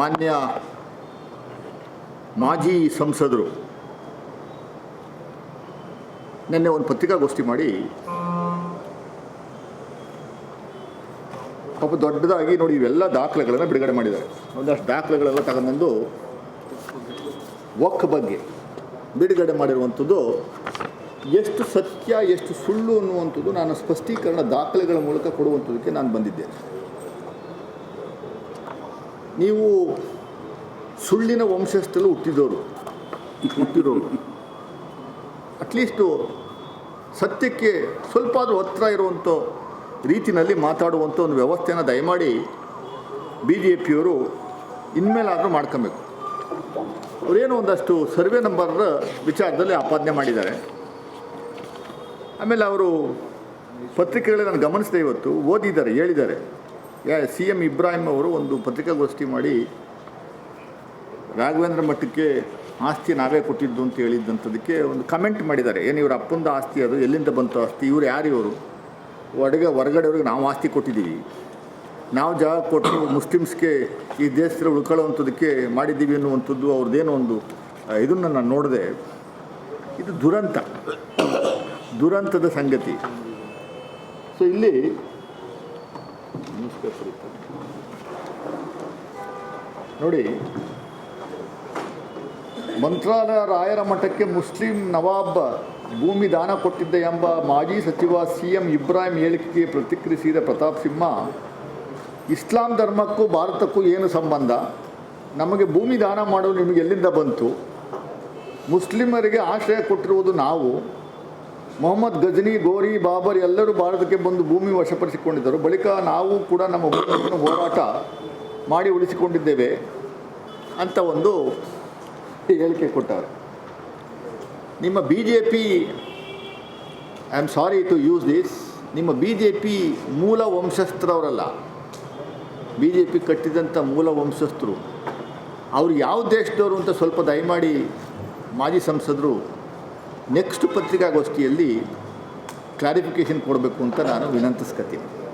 ಮಾನ್ಯ ಮಾಜಿ ಸಂಸದರು, ನಿನ್ನೆ ಒಂದು ಪತ್ರಿಕಾಗೋಷ್ಠಿ ಮಾಡಿ, ಪಾಪ ದೊಡ್ಡದಾಗಿ ನೋಡಿ ಇವೆಲ್ಲ ದಾಖಲೆಗಳನ್ನು ಬಿಡುಗಡೆ ಮಾಡಿದ್ದಾರೆ. ಒಂದಷ್ಟು ದಾಖಲೆಗಳೆಲ್ಲ ತಗೊಂಡ್ಬಂದು ಒಕ್ಕ ಬಗ್ಗೆ ಬಿಡುಗಡೆ ಮಾಡಿರುವಂಥದ್ದು, ಎಷ್ಟು ಸತ್ಯ, ಎಷ್ಟು ಸುಳ್ಳು ಅನ್ನುವಂಥದ್ದು ನಾನು ಸ್ಪಷ್ಟೀಕರಣ ದಾಖಲೆಗಳ ಮೂಲಕ ಕೊಡುವಂಥದಕ್ಕೆ ನಾನು ಬಂದಿದ್ದೇನೆ. ನೀವು ಸುಳ್ಳಿನ ವಂಶಸ್ಥರು ಹುಟ್ಟಿದವರು ಹುಟ್ಟಿರೋರು ಅಟ್ಲೀಸ್ಟು ಸತ್ಯಕ್ಕೆ ಸ್ವಲ್ಪ ಆದರೂ ಹತ್ರ ಇರುವಂಥ ರೀತಿಯಲ್ಲಿ ಮಾತಾಡುವಂಥ ಒಂದು ವ್ಯವಸ್ಥೆಯನ್ನು ದಯಮಾಡಿ ಬಿ ಜೆ ಪಿಯವರು ಇನ್ಮೇಲಾದರೂ ಮಾಡ್ಕೊಬೇಕು. ಅವರೇನು ಒಂದಷ್ಟು ಸರ್ವೆ ನಂಬರ್ ವಿಚಾರದಲ್ಲಿ ಆಪಾದನೆ ಮಾಡಿದ್ದಾರೆ. ಆಮೇಲೆ ಅವರು ಪತ್ರಿಕೆಗಳೇ ನಾನು ಗಮನಿಸಿದೆ ಇವತ್ತು ಓದಿದ್ದಾರೆ ಹೇಳಿದ್ದಾರೆ. ಸಿ ಎಂ ಇಬ್ರಾಹಿಂ ಅವರು ಒಂದು ಪತ್ರಿಕಾಗೋಷ್ಠಿ ಮಾಡಿ ರಾಘವೇಂದ್ರ ಮಠಕ್ಕೆ ಆಸ್ತಿ ನಾವೇ ಕೊಟ್ಟಿದ್ದು ಅಂತ ಹೇಳಿದ್ದಂಥದಕ್ಕೆ ಒಂದು ಕಮೆಂಟ್ ಮಾಡಿದ್ದಾರೆ. ಏನು ಇವ್ರ ಅಪ್ಪಂದ ಆಸ್ತಿ ಅದು, ಎಲ್ಲಿಂದ ಬಂತು ಆಸ್ತಿ, ಇವ್ರು ಯಾರು ಇವರು? ಹೊರಗೆ ಹೊರಗಡೆಯವ್ರಿಗೆ ನಾವು ಆಸ್ತಿ ಕೊಟ್ಟಿದ್ದೀವಿ. ನಾವು ಜಾಗ ಕೊಟ್ಟು ಮುಸ್ಲಿಮ್ಸ್ಗೆ ಈ ದೇಶದಲ್ಲಿ ಉಳ್ಕೊಳ್ಳೋವಂಥದ್ದಕ್ಕೆ ಮಾಡಿದ್ದೀವಿ ಅನ್ನುವಂಥದ್ದು ಅವ್ರದ್ದೇನೋ ಒಂದು ಇದನ್ನು ನಾನು ನೋಡಿದೆ. ಇದು ದುರಂತ. ದುರಂತದ ಸಂಗತಿ. ಸೊ ಇಲ್ಲಿ ನಮಸ್ಕಾರ ಇತ್ತು ನೋಡಿ ಮಂತ್ರಾಲಯ ರಾಯರ ಮಠಕ್ಕೆ ಮುಸ್ಲಿಂ ನವಾಬ್ ಭೂಮಿ ದಾನ ಕೊಟ್ಟಿದ್ದ ಎಂಬ ಮಾಜಿ ಸಚಿವ ಸಿ ಎಂ ಇಬ್ರಾಹಿಂ ಹೇಳಿಕೆಗೆ ಪ್ರತಿಕ್ರಿಯಿಸಿದ ಪ್ರತಾಪ್ ಸಿಂಹ, ಇಸ್ಲಾಂ ಧರ್ಮಕ್ಕೂ ಭಾರತಕ್ಕೂ ಏನು ಸಂಬಂಧ? ನಮಗೆ ಭೂಮಿ ದಾನ ಮಾಡಲು ನಿಮಗೆ ಎಲ್ಲಿಂದ ಬಂತು? ಮುಸ್ಲಿಮರಿಗೆ ಆಶ್ರಯ ಕೊಟ್ಟಿರುವುದು ನಾವು. ಮೊಹಮ್ಮದ್ ಗಜನಿ, ಗೋರಿ, ಬಾಬರ್ ಎಲ್ಲರೂ ಭಾರತಕ್ಕೆ ಬಂದು ಭೂಮಿ ವಶಪಡಿಸಿಕೊಂಡಿದ್ದರು. ಬಳಿಕ ನಾವು ಕೂಡ ನಮ್ಮ ಭೂಮಿಯನ್ನು ಹೋರಾಟ ಮಾಡಿ ಉಳಿಸಿಕೊಂಡಿದ್ದೇವೆ ಅಂತ ಒಂದು ಹೇಳಿಕೆ ಕೊಟ್ಟವರು. ನಿಮ್ಮ B J P I am sorry to use this ನಿಮ್ಮ ಬಿ ಜೆ ಪಿ ಮೂಲ ವಂಶಸ್ಥರವರಲ್ಲ. ಬಿ ಜೆ ಪಿ ಕಟ್ಟಿದಂಥ ಮೂಲ ವಂಶಸ್ಥರು. ಅವರು ಯಾವ ದೇಶದವರು ಅಂತ ಸ್ವಲ್ಪ ದಯಮಾಡಿ ಮಾಜಿ ಸಂಸದರು ನೆಕ್ಸ್ಟ್ ಪತ್ರಿಕಾಗೋಷ್ಠಿಯಲ್ಲಿ ಕ್ಲಾರಿಫಿಕೇಷನ್ ಕೊಡಬೇಕು ಅಂತ ನಾನು ವಿನಂತಿಸ್ಕತ್ತೀನಿ.